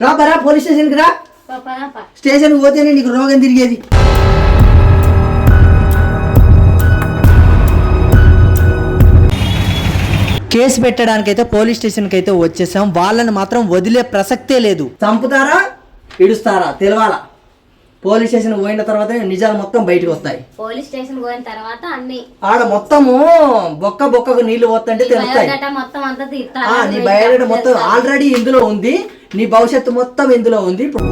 రా బరా పోలీస్ స్టేషన్కి రా. స్టేషన్కి పోతేనే నీకు రోగం తిరిగేది. కేసు పెట్టడానికైతే పోలీస్ స్టేషన్కి అయితే వచ్చేసాం. వాళ్ళని మాత్రం వదిలే ప్రసక్తే లేదు. చంపుతారా ఇడుస్తారా తెలవాలా? పోలీస్ స్టేషన్ పోయిన తర్వాత నిజాలు మొత్తం బయటకు వస్తాయి. పోలీస్ స్టేషన్ పోయిన తర్వాత అన్ని ఆడ మొత్తము బొక్క బొక్కకు నీళ్ళు పోతుంటే తెలుస్తాయి. మొత్తం అంతా నీ బయోడేటా మొత్తం ఆల్రెడీ ఇందులో ఉంది. నీ భవిష్యత్తు మొత్తం ఇందులో ఉంది. ఇప్పుడు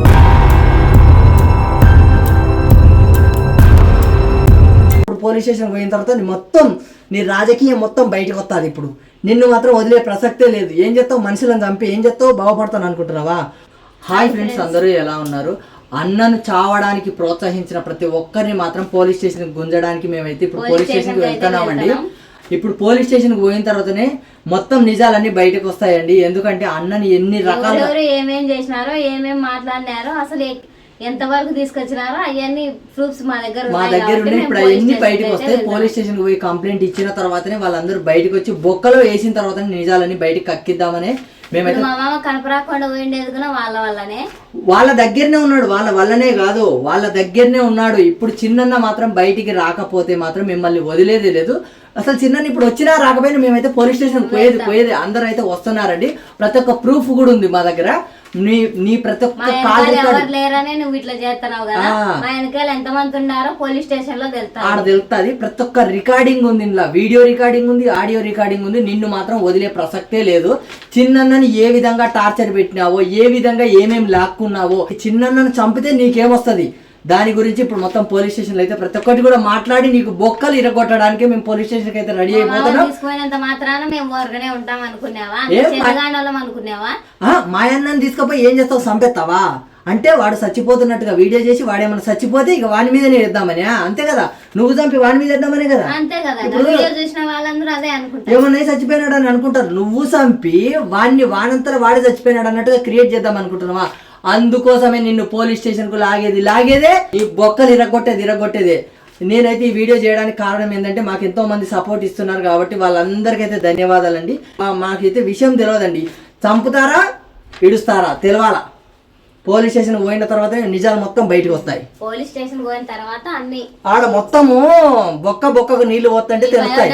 ఇప్పుడు పోలీస్ స్టేషన్ పోయిన తర్వాత నీ మొత్తం నీ రాజకీయం మొత్తం బయటకు వస్తుంది ఇప్పుడు. నిన్ను మాత్రం వదిలే ప్రసక్తే లేదు. ఏం చేస్తావు? మనుషులను చంపి ఏం చేస్తావు? బాగుపడతాను అనుకుంటున్నావా? హాయ్ ఫ్రెండ్స్ అందరూ ఎలా ఉన్నారు? అన్నను చావడానికి ప్రోత్సహించిన ప్రతి ఒక్కరిని మాత్రం పోలీస్ స్టేషన్ గుంజడానికి మేమైతే ఇప్పుడు పోలీస్ స్టేషన్కి వెళ్తున్నామండి. వెళ్తున్నాం. ఇప్పుడు పోలీస్ స్టేషన్కి పోయిన తర్వాతనే మొత్తం నిజాలన్నీ బయటకు వస్తాయండి. ఎందుకంటే అన్నని ఎన్ని రకాల ఎవరెవరు ఏమేం చేసినారో ఏమేం మాట్లాడినారో అసలు ఎ- ఎంతవరకు తీసుకొచ్చినారో అవన్నీ ప్రూఫ్స్ మా దగ్గర మా ఉన్నాయి దగ్గర కాబట్టి ఉన్నాయి. మేము ఇప్పుడు పోలీస్ అవన్నీ స్టేషన్కి బయటకు అయితే వస్తాయి. పోలీస్ స్టేషన్కి పోయి కంప్లైంట్ ఇచ్చిన తర్వాతనే వాళ్ళందరూ బయటకు వచ్చి బొక్కలో వేసిన తర్వాత నిజాలన్నీ బయటకు కక్కిద్దామని మేమైతే ఇప్పుడు మా మామ కనపరాకుండా పోయిండేది కూడా వాళ్ళ వల్లనే. వాళ్ళ దగ్గరనే ఉన్నాడు. వాళ్ళ వల్లనే కాదు. వాళ్ళ దగ్గరనే ఉన్నాడు. ఇప్పుడు చిన్నన్న మాత్రం బయటికి రాకపోతే మాత్రం మిమ్మల్ని వదిలేదే లేదు. అసలు చిన్న ఇప్పుడు వచ్చినా రాకపోయినా మేమైతే పోలీస్ స్టేషన్ పోయేది పోయేది. అందరూ అయితే వస్తున్నారండి. ప్రతి ఒక్క ప్రూఫ్ కూడా ఉంది మా దగ్గర. నీ నీ ప్రతి ఒక్క కాల్ రికార్డ్. లేరనే నువ్వు ఇట్లా చేస్తున్నావు కదా. మా వెనకాల ఎంతమంది ఉన్నారో పోలీస్ స్టేషన్లో తెలుస్తారు ఆడ తెలుస్తుంది. ప్రతి ఒక్క రికార్డింగ్ ఉంది ఇందులో. వీడియో రికార్డింగ్ ఉంది ఆడియో రికార్డింగ్ ఉంది. నిన్ను మాత్రం వదిలే ప్రసక్తే లేదు. చిన్నన్నని ఏ విధంగా టార్చర్ పెట్టినావో ఏ విధంగా ఏమేమి లాక్కున్నావో చిన్నన్నను చంపితే నీకేమొస్తుంది దాని గురించి ఇప్పుడు మొత్తం పోలీస్ స్టేషన్లో అయితే ప్రతి ఒక్కటి కూడా మాట్లాడి నీకు బొక్కలు ఇరగొట్టడానికి మేము పోలీస్ స్టేషన్కి అయితే రెడీ అయిపోతున్నాం. మాత్రాన మేము ఊరకనే ఉంటాం ఏం ఆ, మా అన్నని తీసుకుపోయి ఏం చేస్తావు? చంపేస్తావా? అంటే వాడు చచ్చిపోతున్నట్టుగా వీడియో చేసి వాడేమన్నా చచ్చిపోతే ఇక వాని మీదనే వేద్దామని అంతే కదా? నువ్వు చంపి వాని మీద వేద్దామనే కదా? అంతే కదా వీడియో చూసిన వాళ్ళందరూ అదే అనుకుంటారు. ఏమన్నా చచ్చిపోయినాడు అని అనుకుంటారు. నువ్వు చంపి వాడిని వానంతర వాడే చచ్చిపోయినాడు అన్నట్టుగా క్రియేట్ చేద్దాం అనుకుంటున్నావా? అందుకోసమే నిన్ను పోలీస్ స్టేషన్కు లాగేది. లాగేదే ఈ బొక్కలు ఇరగొట్టేది ఇరగొట్టేదే నేనైతే ఈ వీడియో చేయడానికి కారణం ఏంటంటే మాకు ఎంతో మంది సపోర్ట్ ఇస్తున్నారు కాబట్టి వాళ్ళందరికైతే ధన్యవాదాలండి. మాకైతే విషయం తెలియదండి చంపుతారా ఇడుస్తారా తెలవాలా? పోలీస్ స్టేషన్ పోయిన తర్వాత నిజాలు మొత్తం బయటకు వస్తాయి. పోలీస్ స్టేషన్ పోయిన తర్వాత అన్ని. ఆడ మొత్తము బొక్క బొక్కకు నీళ్ళు పోతుంటే తెలుస్తాయి.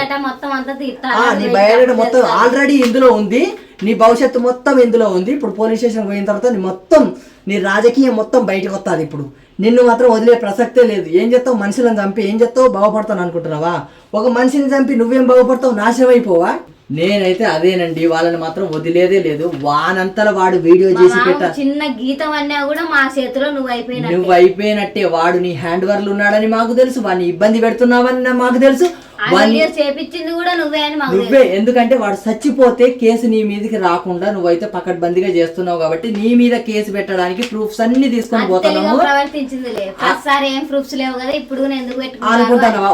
నీ బయోడేటా మొత్తం ఆల్రెడీ ఇందులో ఉంది. నీ భవిష్యత్తు మొత్తం ఇందులో ఉంది. ఇప్పుడు పోలీస్ స్టేషన్ పోయిన తర్వాత నీ మొత్తం నీ రాజకీయం మొత్తం బయటకు వస్తుంది ఇప్పుడు. నిన్ను మాత్రం వదిలే ప్రసక్తే లేదు. ఏం చేస్తావు? మనుషులను చంపి ఏం చేస్తావు? బాగుపడతాను అనుకుంటున్నావా? ఒక మనిషిని చంపి నువ్వేం బాగుపడతావు? నాశనం అయిపోవా? నేనైతే అదేనండి వాళ్ళని మాత్రం వదిలేదే లేదు. వానంతల వాడు వీడియో చేసి పెట్ట చిన్న గీతం అన్నా కూడా మా చేతిలో నువ్వు అయిపోయినా నువ్వు అయిపోయినట్టే వాడు నీ హ్యాండ్ వర్లు ఉన్నాడని మాకు తెలుసు వాడిని ఇబ్బంది పెడుతున్నావని మాకు తెలుసు. చేపించింది కూడా నువ్వే అని నువ్వే. ఎందుకంటే వాడు చచ్చిపోతే కేసు నీ మీదకి రాకుండా నువ్వైతే పకడ్బందీగా చేస్తున్నావు కాబట్టి నీ మీద కేసు పెట్టడానికి ప్రూఫ్స్ అన్ని తీసుకొని పోతున్నావు ప్రవర్తించింది ఏం ప్రూఫ్స్ లేవు కదా ఇప్పుడు నేను ఎందుకు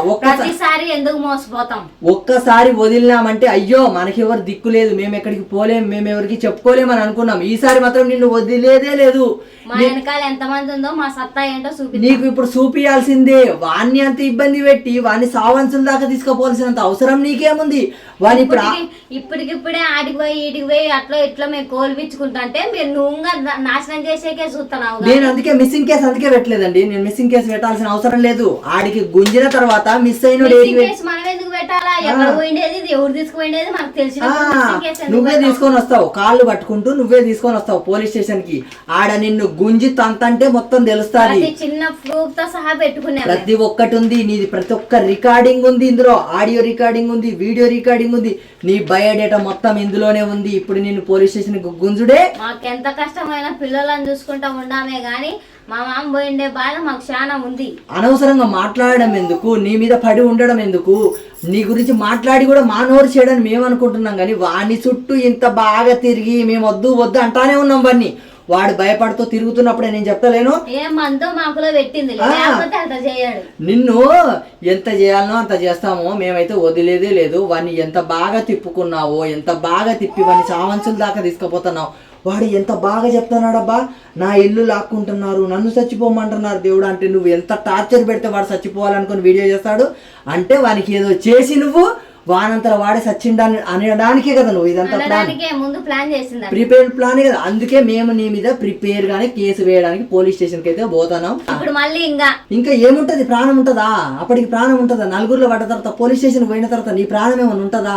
ఒక్కసారి- ప్రతిసారి ఎందుకు మోసపోతాం? ఒక్కసారి వదిలినామంటే అయ్యో మనకి ఎవరు దిక్కు లేదు. మేము ఎక్కడికి పోలేం మేము ఎవరికి చెప్పుకోలేమని అనుకున్నాం. ఈసారి మాత్రం నిన్ను వదిలేదే లేదు. మా వెనకాల ఎంతమంది ఉందో మా సత్తా ఏంటో చూపి నీకు ఇప్పుడు చూపియాల్సిందే. వాణ్ణి అంత ఇబ్బంది పెట్టి వాణ్ణి సావంచుల దాకా తీసుకుపోవాల్సినంత అవసరం నీకేముంది? వాని ఇప్పుడు ఇప్పటికిప్పుడే ఆడికి పోయి ఈడికి పోయి అట్లా ఇట్లా మేము కోల్పించుకుంటుంటే మీరు నువ్వుగా నాశనం చేసేకే చూస్తున్నావు. నేను అందుకే మిస్సింగ్ కేసు అందుకే పెట్టలేదండి. నేను మిస్సింగ్ కేసు పెట్టాల్సిన అవసరం లేదు. ఆడికి గుంజిన తర్వాత మిస్ అయిన మిస్సింగ్ కేసు మనం ఎందుకు పెట్టాలా ఎక్కడ పోయిండేది? ఎవరు తీసుకుపోయిండేది? మనకు తెలిసిన ఎందుకు నువ్వే తీసుకొని వస్తావు. కాళ్ళు పట్టుకుంటూ నువ్వే తీసుకొని వస్తావు పోలీస్ స్టేషన్కి ఆడ నిన్ను గుంజి తంతంటే మొత్తం తెలుస్తాది. చిన్న ప్రూఫ్తో సహా పెట్టుకున్నాం ప్రతి ఒక్కటి ఉంది నీది ప్రతి ఒక్క రికార్డింగ్ ఉంది ఇందులో. ఆడియో రికార్డింగ్ ఉంది వీడియో రికార్డింగ్ ఉంది. నీ బయోడేటా మొత్తం ఇందులోనే ఉంది. ఇప్పుడు నేను పోలీస్ స్టేషన్ గుంజుడే. మాకు ఎంత కష్టమైన పిల్లలను చూసుకుంటా ఉండామే గాని మా మామ పోయిండే బాధ మాకు చాలా ఉంది. అనవసరంగా మాట్లాడడం ఎందుకు? నీ మీద పడి ఉండడం ఎందుకు? నీ గురించి మాట్లాడి కూడా మా నోరు చేయడానికి మేము అనుకుంటున్నాం కానీ వాని చుట్టూ ఇంత బాగా తిరిగి మేము వద్దు వద్దు అంటానే ఉన్నాం వాడిని వాడు భయపడుతూ తిరుగుతున్నప్పుడే నేను చెప్తలేను. మాకులో పెట్టింది. నిన్ను ఎంత చేయాలనో అంత చేస్తామో మేమైతే వదిలేదే లేదు. వాడిని ఎంత బాగా తిప్పుకున్నావో ఎంత బాగా తిప్పి వాడిని సావంచుల దాకా తీసుకుపోతున్నావు. వాడు ఎంత బాగా చెప్తున్నాడబ్బా? నా ఇల్లు లాక్కుంటున్నారు నన్ను చచ్చిపోమంటున్నారు. దేవుడు అంటే నువ్వు ఎంత టార్చర్ పెడితే వాడు చచ్చిపోవాలనుకుని వీడియో చేస్తాడు? అంటే వానికి ఏదో చేసి నువ్వు వానంతర వాడే సచ్చిండని అనడానికే కదా నువ్వు ఇదంతా ప్లాన్ ప్రిపేర్ ప్లాన్ కదా. అందుకే మేము నీ మీద ప్రిపేర్ గానే కేసు వేయడానికి పోలీస్ స్టేషన్కి అయితే పోతున్నాం. ఇప్పుడు మళ్ళీ ఇంకా ఇంకా ఏముంటది? ప్రాణం ఉంటుందా? అప్పటికి ప్రాణం ఉంటుందా? నలుగురిలో పడ్డ తర్వాత పోలీస్ స్టేషన్ పోయిన తర్వాత నీ ప్రాణం ఏమైనా ఉంటుందా?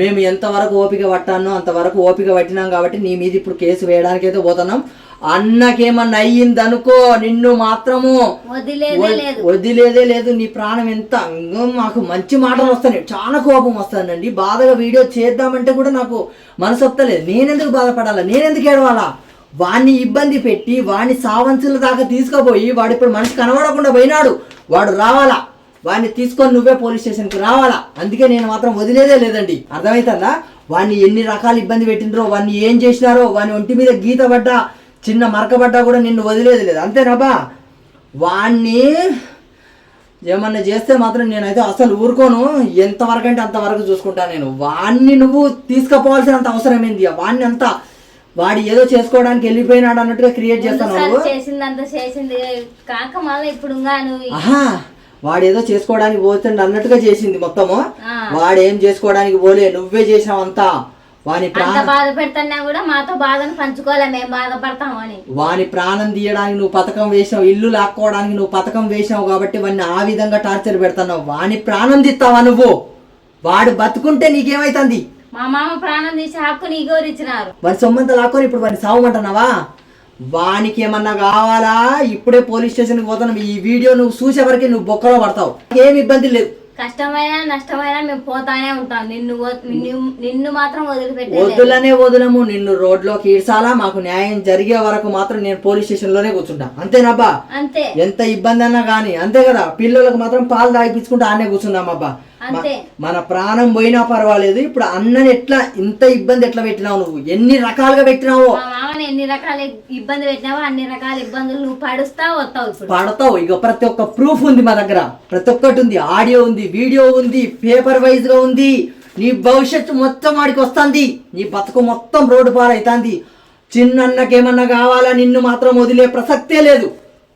మేము ఎంతవరకు ఓపిక పట్టానో అంతవరకు ఓపిక పట్టినాం కాబట్టి నీ మీద ఇప్పుడు కేసు వేయడానికి అయితే పోతున్నాం. అన్నకేమన్నా అయ్యిందనుకో నిన్ను మాత్రము వదిలేదే లేదు. నీ ప్రాణం ఎంత మాకు మంచి మాటలు వస్తాయి. చాలా కోపం వస్తానండి. బాధగా వీడియో చేద్దామంటే కూడా నాకు మనసు వస్తలేదు నేనెందుకు బాధపడాలా? నేనెందుకు ఏడవాలా? వాడిని ఇబ్బంది పెట్టి వాడిని సావంచుల దాకా తీసుకుపోయి వాడు ఇప్పుడు మనిషి కనబడకుండా పోయినాడు. వాడు రావాలా? వాడిని తీసుకొని నువ్వే పోలీస్ స్టేషన్కి రావాలా? అందుకే నేను మాత్రం వదిలేదే లేదండి. అర్థమవుతుందా వాడిని ఎన్ని రకాల ఇబ్బంది పెట్టిండ్రో వాడిని ఏం చేసినారో వాని ఒంటి మీద గీత పడ్డా చిన్న మరకబడ్డా కూడా నిన్ను వదిలేది లేదు. అంతేనాబా వాణ్ణి ఏమన్నా చేస్తే మాత్రం నేనైతే అసలు ఊరుకోను. ఎంతవరకు అంటే అంతవరకు చూసుకుంటాను నేను. వాణ్ణి నువ్వు తీసుకుపోవాల్సినంత అవసరం ఏంది? వాణ్ణి అంత వాడు ఏదో చేసుకోవడానికి వెళ్ళిపోయినాడు అన్నట్టుగా క్రియేట్ చేస్తాను ముందుసారి నువ్వు. చేసిందంతా చేసింది. కాక మళ్ళీ ఇప్పుడు ఇంకా నువ్వు ఆహా. వాడు ఏదో చేసుకోవడానికి పోతుండ అన్నట్టుగా చేసింది మొత్తము. వాడు ఏం చేసుకోవడానికి పోలే. నువ్వే చేసావంతా వాని ప్రాణం బాధ పెడుతున్నా కూడా మాతో బాధను పంచుకోలే మేము బాధపడతామని వాని ప్రాణం తీయడానికి నువ్వు పథకం వేసావు ఇల్లు లాక్కోవడానికి నువ్వు పథకం వేసావు కాబట్టి వాడిని ఆ విధంగా టార్చర్ పెడుతున్నావు. వాని ప్రాణం తీస్తావా నువ్వు? వాడు బతుకుంటే నీకేమైతుంది? మా మామ ప్రాణం తీసి హక్కు నీకు ఎవరిచ్చినారు వాడి సొమ్మంతా లాక్కొని ఇప్పుడు వాడిని సావమంటున్నావా? వానికి ఏమన్నా కావాలా? ఇప్పుడే పోలీస్ స్టేషన్కి పోతున్నాం. ఈ వీడియో నువ్వు చూసే వరకు నువ్వు బొక్కలో పడతావు. ఏమి ఇబ్బంది లేదు. కష్టమైనా నష్టమైనా మేము పోతానే ఉంటాం. నిన్ను నిన్ను నిన్ను మాత్రం వదిలిపెట్టేది వద్దులనే వదులము నిన్ను రోడ్లోకి ఈడ్చాలా? మాకు న్యాయం జరిగే వరకు మాత్రం నేను పోలీస్ స్టేషన్లోనే కూర్చుంటా. అంతేనబ్బా అంతే. ఎంత ఇబ్బంది అన్నా కానీ అంతే కదా? పిల్లలకు మాత్రం పాలు తాగిపించుకుంటూ ఆనే కూర్చున్నాం అబ్బా. మన ప్రాణం పోయినా పర్వాలేదు ఇప్పుడు అన్నని ఎట్లా ఇంత ఇబ్బంది ఎట్లా పెట్టినావు నువ్వు? ఎన్ని రకాలుగా పెట్టినావో? ఎన్ని రకాల ఇబ్బంది పెట్టినావో అన్ని రకాల ఇబ్బందులు నువ్వు పడుస్తా వస్తావు పడతావు. ఇక ప్రతి ఒక్క ప్రూఫ్ ఉంది మా దగ్గర. ప్రతి ఒక్కటి ఉంది. ఆడియో ఉంది వీడియో ఉంది పేపర్ వైజ్గా ఉంది. నీ భవిష్యత్తు మొత్తం వాడికి వస్తుంది. నీ బతుకు మొత్తం రోడ్డు పాలవుతుంది చిన్నన్నకేమన్నా కావాలా నిన్ను మాత్రం వదిలే ప్రసక్తే లేదు.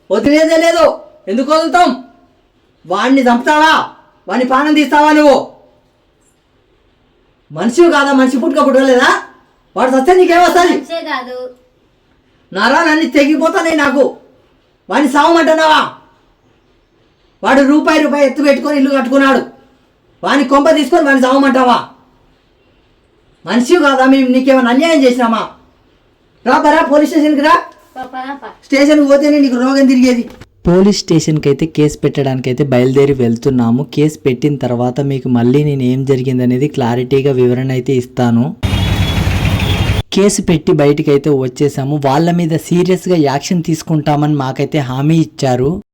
వదిలేదే లేదు. ఎందుకు వదులుతాం? వాడిని చంపుతావా? వాడిని పానం తీస్తావా నువ్వు? మనిషి కాదా? మనిషి పుట్టుక పుట్టలేదా? వాడు సత్యం నీకేమొస్తుంది కాదు. నరాలన్నీ తెగిపోతున్నాయి నాకు. వాడిని సావమంటున్నావా? వాడు రూపాయి రూపాయి ఎత్తు పెట్టుకొని ఇల్లు కట్టుకున్నాడు. వాని కొంప తీసుకొని వాడిని సావమంటావా? మనిషి కాదా? మేము నీకేమైనా అన్యాయం చేసినామా? రా బరా పోలీస్ స్టేషన్కి రా. స్టేషన్కి పోతేనే నీకు రోగం తిరిగేది. పోలీస్ స్టేషన్కి అయితే కేసు పెట్టడానికి అయితే బయలుదేరి వెళ్తున్నాము. కేసు పెట్టిన తర్వాత మీకు మళ్ళీ నేను ఏం జరిగిందనేది క్లారిటీగా వివరణ అయితే ఇస్తాను. కేసు పెట్టి బయటికి అయితే వచ్చేసాము. వాళ్ళ మీద సీరియస్గా యాక్షన్ తీసుకుంటామని మాకైతే హామీ ఇచ్చారు.